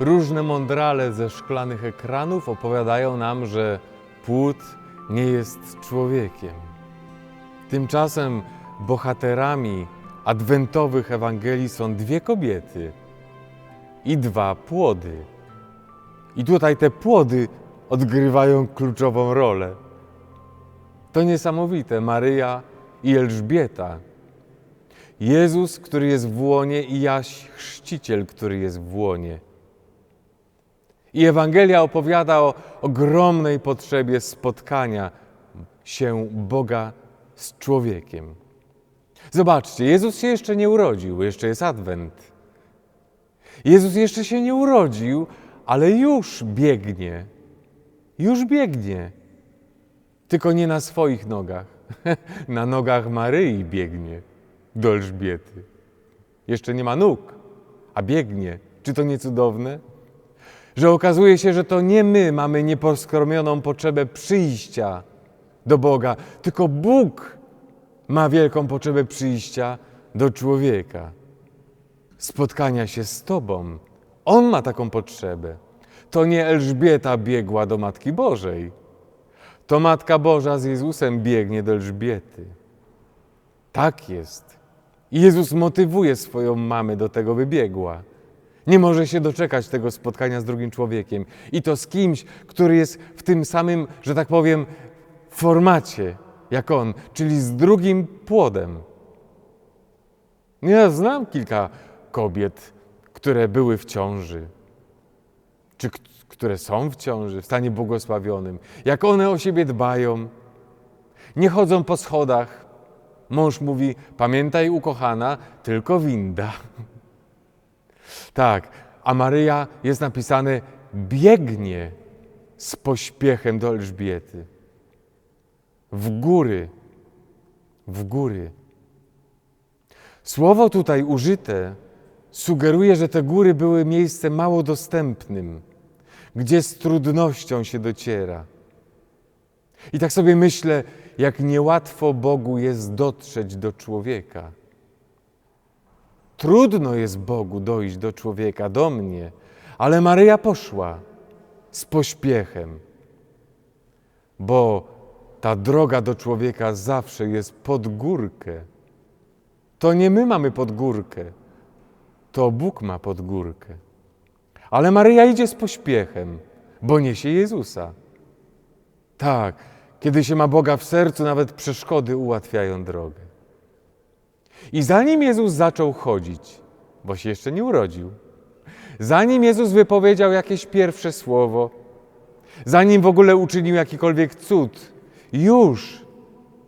różne mądrale ze szklanych ekranów opowiadają nam, że płód nie jest człowiekiem. Tymczasem bohaterami adwentowych Ewangelii są dwie kobiety i dwa płody. I tutaj te płody odgrywają kluczową rolę. To niesamowite, Maryja i Elżbieta. Jezus, który jest w łonie i Jaś, chrzciciel, który jest w łonie. I Ewangelia opowiada o ogromnej potrzebie spotkania się Boga z człowiekiem. Zobaczcie, Jezus się jeszcze nie urodził, jeszcze jest Adwent. Jezus jeszcze się nie urodził, ale już biegnie. Już biegnie. Tylko nie na swoich nogach. Na nogach Maryi biegnie do Elżbiety. Jeszcze nie ma nóg, a biegnie. Czy to nie cudowne? Że okazuje się, że to nie my mamy nieposkromioną potrzebę przyjścia do Boga, tylko Bóg ma wielką potrzebę przyjścia do człowieka. Spotkania się z Tobą. On ma taką potrzebę. To nie Elżbieta biegła do Matki Bożej. To Matka Boża z Jezusem biegnie do Elżbiety. Tak jest. Jezus motywuje swoją mamę do tego, by biegła. Nie może się doczekać tego spotkania z drugim człowiekiem. I to z kimś, który jest w tym samym, że tak powiem, formacie jak on, czyli z drugim płodem. Ja znam kilka kobiet, które były w ciąży, czy które są w ciąży, w stanie błogosławionym. Jak one o siebie dbają, nie chodzą po schodach. Mąż mówi: Pamiętaj, ukochana, tylko winda. Tak, a Maryja jest napisane: biegnie z pośpiechem do Elżbiety. W góry, w góry. Słowo tutaj użyte sugeruje, że te góry były miejscem mało dostępnym, gdzie z trudnością się dociera. I tak sobie myślę, jak niełatwo Bogu jest dotrzeć do człowieka. Trudno jest Bogu dojść do człowieka, do mnie, ale Maryja poszła z pośpiechem, bo ta droga do człowieka zawsze jest pod górkę. To nie my mamy pod górkę, to Bóg ma pod górkę. Ale Maryja idzie z pośpiechem, bo niesie Jezusa. Tak, kiedy się ma Boga w sercu, nawet przeszkody ułatwiają drogę. I zanim Jezus zaczął chodzić, bo się jeszcze nie urodził, zanim Jezus wypowiedział jakieś pierwsze słowo, zanim w ogóle uczynił jakikolwiek cud, już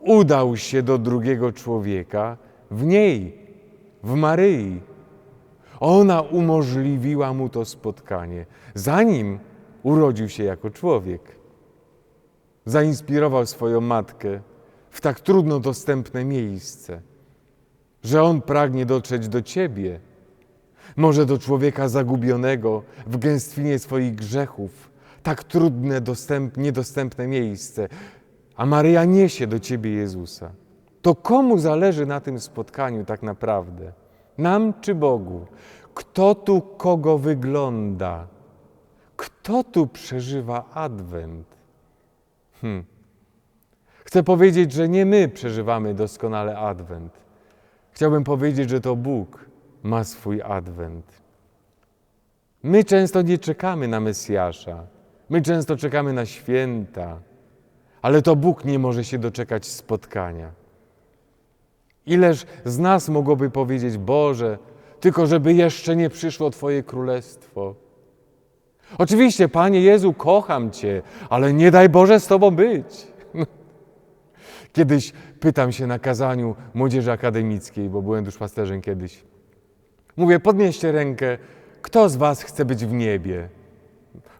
udał się do drugiego człowieka, w niej, w Maryi. Ona umożliwiła mu to spotkanie, zanim urodził się jako człowiek. Zainspirował swoją matkę w tak trudno dostępne miejsce, że on pragnie dotrzeć do ciebie, może do człowieka zagubionego w gęstwinie swoich grzechów, tak trudne, dostęp, niedostępne miejsce, a Maryja niesie do ciebie Jezusa. To komu zależy na tym spotkaniu tak naprawdę? Nam czy Bogu? Kto tu kogo wygląda? Kto tu przeżywa Adwent? Hmm. Chcę powiedzieć, że nie my przeżywamy doskonale Adwent. Chciałbym powiedzieć, że to Bóg ma swój Adwent. My często nie czekamy na Mesjasza. My często czekamy na święta, ale to Bóg nie może się doczekać spotkania. Ileż z nas mogłoby powiedzieć, Boże, tylko żeby jeszcze nie przyszło Twoje królestwo. Oczywiście, Panie Jezu, kocham Cię, ale nie daj Boże z Tobą być. Kiedyś pytam się na kazaniu młodzieży akademickiej, bo byłem duszpasterzem kiedyś. Mówię, podnieście rękę, kto z Was chce być w niebie?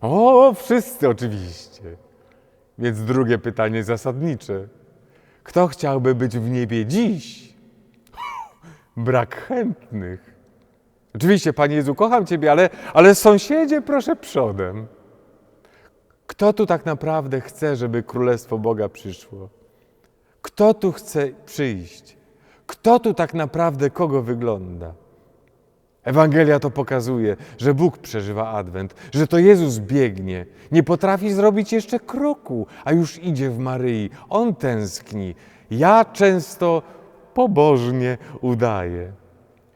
O, wszyscy oczywiście. Więc drugie pytanie zasadnicze. Kto chciałby być w niebie dziś? Brak chętnych. Oczywiście, Panie Jezu, kocham Ciebie, ale, ale sąsiedzie proszę przodem. Kto tu tak naprawdę chce, żeby Królestwo Boga przyszło? Kto tu chce przyjść? Kto tu tak naprawdę kogo wygląda? Ewangelia to pokazuje, że Bóg przeżywa Adwent, że to Jezus biegnie, nie potrafi zrobić jeszcze kroku, a już idzie w Maryi. On tęskni. Ja często pobożnie udaję.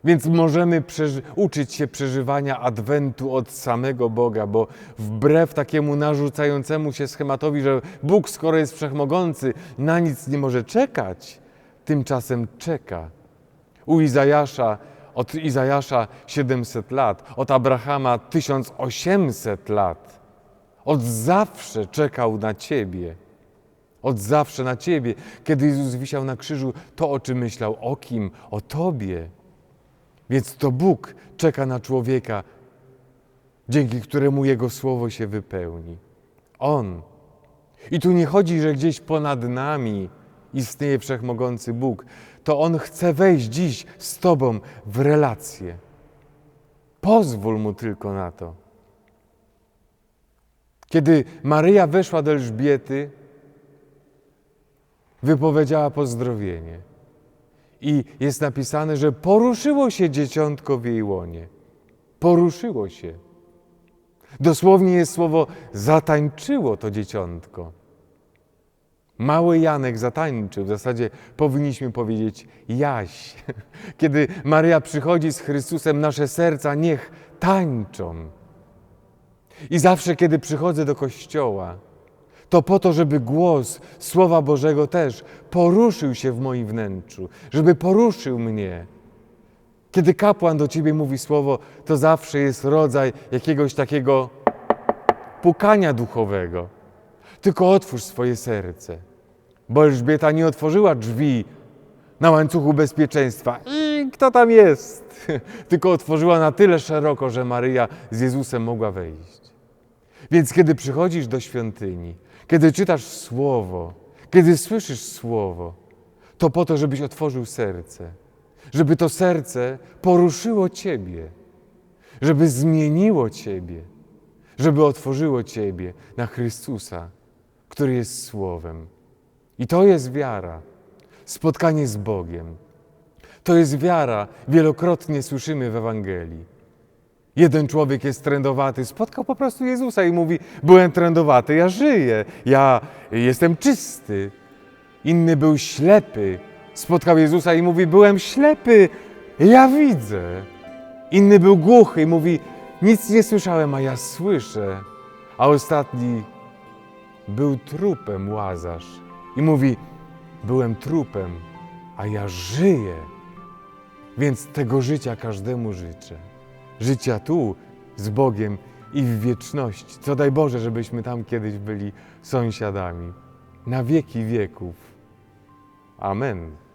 Więc możemy uczyć się przeżywania Adwentu od samego Boga, bo wbrew takiemu narzucającemu się schematowi, że Bóg, skoro jest wszechmogący, na nic nie może czekać, tymczasem czeka. U Izajasza, od Izajasza 700 lat, od Abrahama 1800 lat. Od zawsze czekał na Ciebie. Od zawsze na Ciebie. Kiedy Jezus wisiał na krzyżu, to o czym myślał? O kim? O Tobie. Więc to Bóg czeka na człowieka, dzięki któremu Jego słowo się wypełni. On. I tu nie chodzi, że gdzieś ponad nami istnieje wszechmogący Bóg. To On chce wejść dziś z Tobą w relację. Pozwól Mu tylko na to. Kiedy Maryja weszła do Elżbiety, wypowiedziała pozdrowienie. I jest napisane, że poruszyło się dzieciątko w jej łonie. Poruszyło się. Dosłownie jest słowo zatańczyło to dzieciątko. Mały Janek zatańczył, w zasadzie powinniśmy powiedzieć Jaś. Kiedy Maryja przychodzi z Chrystusem, nasze serca niech tańczą. I zawsze, kiedy przychodzę do kościoła, to po to, żeby głos Słowa Bożego też poruszył się w moim wnętrzu, żeby poruszył mnie. Kiedy kapłan do ciebie mówi słowo, to zawsze jest rodzaj jakiegoś takiego pukania duchowego. Tylko otwórz swoje serce, bo Elżbieta nie otworzyła drzwi na łańcuchu bezpieczeństwa. I kto tam jest? Tylko otworzyła na tyle szeroko, że Maryja z Jezusem mogła wejść. Więc kiedy przychodzisz do świątyni, kiedy czytasz Słowo, kiedy słyszysz Słowo, to po to, żebyś otworzył serce, żeby to serce poruszyło Ciebie, żeby zmieniło Ciebie, żeby otworzyło Ciebie na Chrystusa, który jest Słowem. I to jest wiara, spotkanie z Bogiem. To jest wiara, wielokrotnie słyszymy w Ewangelii. Jeden człowiek jest trędowaty, spotkał po prostu Jezusa i mówi: Byłem trędowaty, ja żyję, ja jestem czysty. Inny był ślepy, spotkał Jezusa i mówi: Byłem ślepy, ja widzę. Inny był głuchy i mówi: Nic nie słyszałem, a ja słyszę. A ostatni był trupem łazarz i mówi: Byłem trupem, a ja żyję. Więc tego życia każdemu życzę życia tu z Bogiem i w wieczności. Co daj Boże, żebyśmy tam kiedyś byli sąsiadami na wieki wieków. Amen.